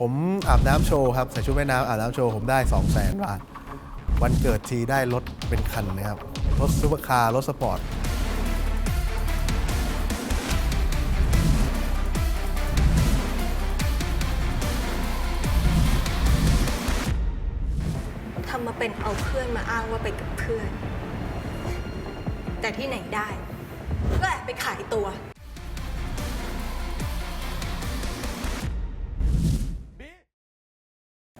ผมอาบน้ำโชว์ครับใส่ชุดว่ายน้ำอาบน้ำโชว์ผมได้2 0 0แสนบาท วันเกิดทีได้รถเป็นคันนะครับ รถซูเปอร์คาร์ รถสปอร์ต ทำมาเป็นเอาเพื่อนมาอ้างว่าไปกับเพื่อน แต่ที่ไหนได้ ก็แอบไปขายตัว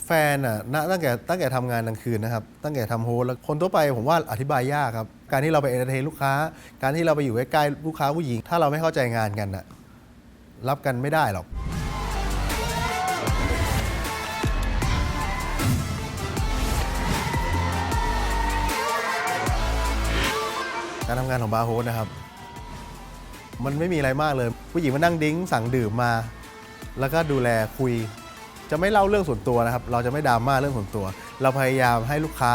แฟนอะณตั้งแต่ตั้งแต่ทำงานกลางคืนนะครับ ตั้งแต่ทำโฮสต์แล้วคนทั่วไปผมว่าอธิบายยากครับ การที่เราไปเอนเตอร์เทนลูกค้า การที่เราไปอยู่ใกล้ๆลูกค้าผู้หญิง ถ้าเราไม่เข้าใจงานกันอะรับกันไม่ได้หรอก การทำงานของบาร์โฮสนะครับ มันไม่มีอะไรมากเลย ผู้หญิงมานั่งดิ้งสั่งดื่มมา แล้วก็ดูแลคุย จะไม่เล่าเรื่องส่วนตัวนะครับ เราจะไม่ดราม่าเรื่องส่วนตัว เราพยายามให้ลูกค้า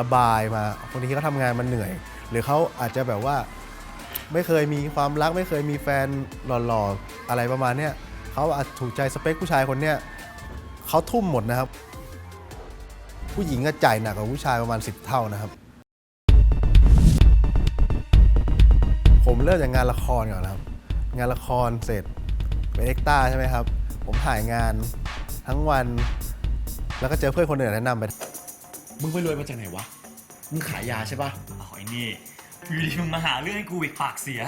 ระบายมาบางทีเขาทำงานมันเหนื่อย หรือเขาอาจจะแบบว่า ไม่เคยมีความรัก ไม่เคยมีแฟนหล่อๆอะไรประมาณเนี้ยเขาอาจถูกใจสเปคผู้ชายคนเนี้ยเขาทุ่มหมดนะครับ ผู้หญิงก็จ่ายหนักกว่าผู้ชายประมาณ 10 เท่านะครับ ผมเริ่มจากงานละครก่อนนะครับ งานละครเสร็จเป็นเอ็กต้าใช่ไหมครับ ผมถ่ายงาน ทั้งวัน แล้วก็เจอเพื่อนคนอื่นแนะนำไป มึงไปรวยมาจากไหนวะ มึงขายยาใช่ปะเอาไอ้นี่อยู่ดีมึงมาหาเรื่องให้กูอีกปากเสีย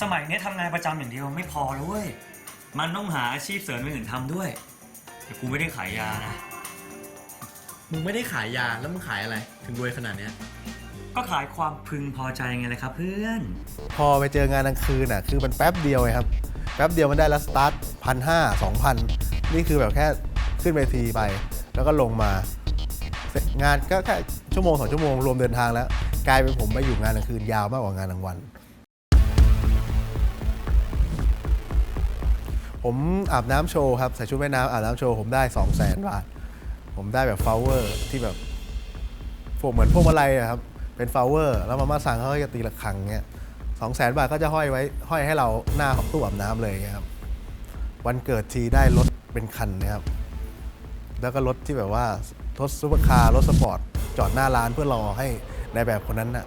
สมัยเนี้ยทำงานประจำอย่างเดียวไม่พอแล้วเว้ย มันต้องหาอาชีพเสริมอื่นทำด้วย แต่กูไม่ได้ขายยานะ มึงไม่ได้ขายยาแล้วมึงขายอะไร ถึงรวยขนาดเนี้ย ก็ขายความพึงพอใจไงเลยครับเพื่อน พอไปเจองานกลางคืนอะ คือมันแป๊บเดียวไงครับ แป๊บเดียวมันได้ละสตาร์ทพันห้าสองพัน นี่คือแบบแค่ขึ้นเวทีไป แล้วก็ลงมา งานก็แค่ชั่วโมงสองชั่วโมงรวมเดินทางแล้ว กลายเป็นผมไปอยู่งานกลางคืนยาวมากกว่างานกลางวัน ผมอาบน้ำโชว์ครับใส่ชุดว่ายน้ำอาบน้ำโชว์ผมได้2 0 0แสนบาท ผมได้แบบฟลเวอร์ที่แบบพวกเหมือนพวกอะไรอะครับเป็นฟลเวอร์แล้วมาม่าสั่งเขาก็จะตีระฆังเงี้ยสองแสนบาทก็จะห้อยไว้ห้อยให้เราหน้าของตู้อาบน้ำเลยครับ วันเกิดทีได้รถเป็นคันนะครับ แล้วก็รถที่แบบว่ารถซูเปอร์คาร์รถสปอร์ตจอดหน้าร้านเพื่อรอให้ในแบบคนนั้นน่ะ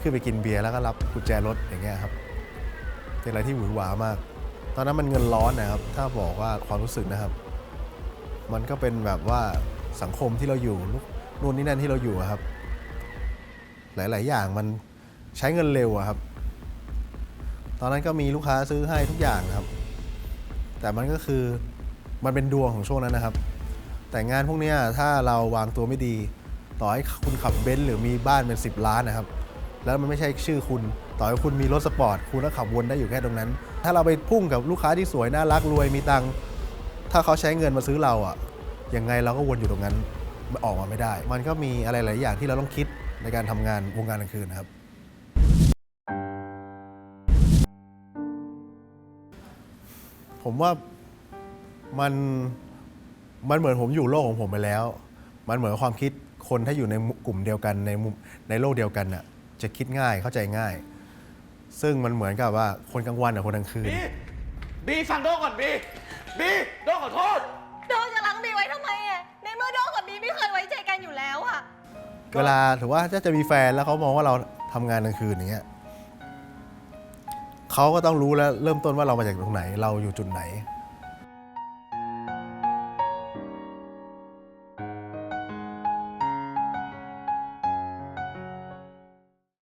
ขึ้นไปกินเบียร์แล้วก็รับกุญแจรถอย่างเงี้ยครับเป็นอะไรที่หวือหวามาก ตอนนั้นมันเงินร้อนนะครับ ถ้าบอกว่าความรู้สึกนะครับ มันก็เป็นแบบว่าสังคมที่เราอยู่นู่นนี่นั่นที่เราอยู่ครับ หลาย ๆ อย่างมันใช้เงินเร็วอะครับ ตอนนั้นก็มีลูกค้าซื้อให้ทุกอย่างครับ แต่มันก็คือมันเป็นดวงของช่วงนั้นนะครับ แต่งานพวกนี้ถ้าเราวางตัวไม่ดี ต่อให้คุณขับเบนซ์หรือมีบ้านเป็น 10 ล้านนะครับ แล้วมันไม่ใช่ชื่อคุณ ต่อให้คุณมีรถสปอร์ตคุณก็ขับวนได้อยู่แค่ตรงนั้น ถ้าเราไปพุ่งกับลูกค้าที่สวยน่ารักรวยมีตังถ้าเขาใช้เงินมาซื้อเราอะยังไงเราก็วนอยู่ตรงนั้นออกมาไม่ได้ มันก็มีอะไรหลายอย่างที่เราต้องคิดในการทำงานวงการกลางคืนนะครับ ผมว่ามันมันเหมือนผมอยู่โลกของผมไปแล้ว มันเหมือนความคิดคนถ้าอยู่ในกลุ่มเดียวกันในมุมในโลกเดียวกันน่ะจะคิดง่ายเข้าใจง่าย ซึ่งมันเหมือนกับว่าคนกลางวันกับคนกลางคืน บีบีฟังโดก่อนบีบีโดขอโทษ โดนจะล้างบีไว้ทำไมอะในเมื่อโดกับบีไม่เคยไว้ใจกันอยู่แล้วอะเวลาถือว่าถ้าจะมีแฟนแล้วเขามองว่าเราทำงานกลางคืนอย่างเงี้ย เขาก็ต้องรู้แล้วเริ่มต้นว่าเรามาจากตรงไหน เราอยู่จุดไหน